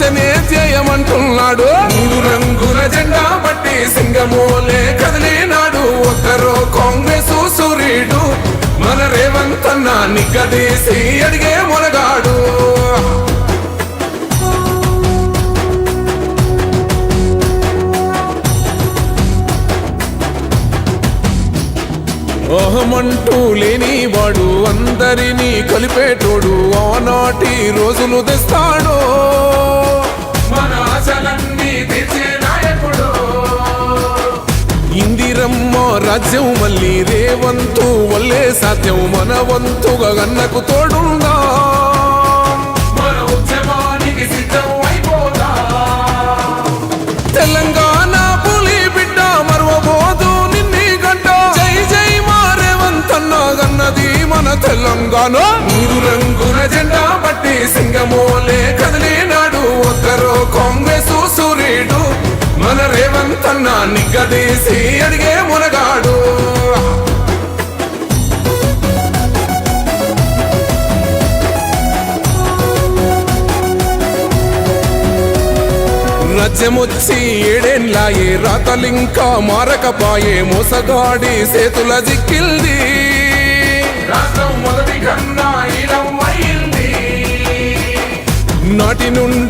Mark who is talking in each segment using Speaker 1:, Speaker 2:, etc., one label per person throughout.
Speaker 1: దేశమే రక్షణే ధ్యేయమంటున్నాడు మూడు రంగుల జెండా పట్టి సింగమోలే కదిలినాడు ఒక్కరో కాంగ్రెస్ సూర్యుడు మన రేవంత్ అన్న నిగ్గదీసి అడిగే మునగాడు అహమంటూ లేని వాడు అందరినీ కలిపేటోడు. ఆనాటి రోజులు తెస్తాడో. ఆశలన్నీ తెచ్చే నాయకుడు. ఇందిరమ్మ రాజ్యం మళ్ళీ రేవంతు వల్లే సాధ్యం. మన వంతుగా గన్నకు తోడుందా? మన ఉద్యమానికి సిద్ధం అయిపోదా? తెలంగాణ పులి బిడ్డ మరవబోదు నిన్ని గంట. జై జై మారేవంతన్న గన్నది మన తెలంగాణ. మూడు రంగుల జెండా పట్టి సింగమోలే కదిలినాడు ఒక్కరో కాంగ్రెస్ సూరీడు మన రేవంత్ అన్న నిగ్గదీసి అడిగే మునగాడు. రాజ్యమొచ్చి ఏడేండ్లాయే రాతలింకా మారకపాయే మోసగాడి సేతుల జిక్కిల్ది. నాటి నుండి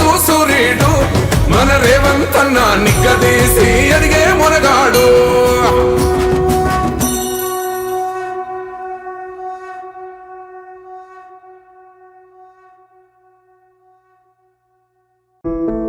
Speaker 1: Thank you.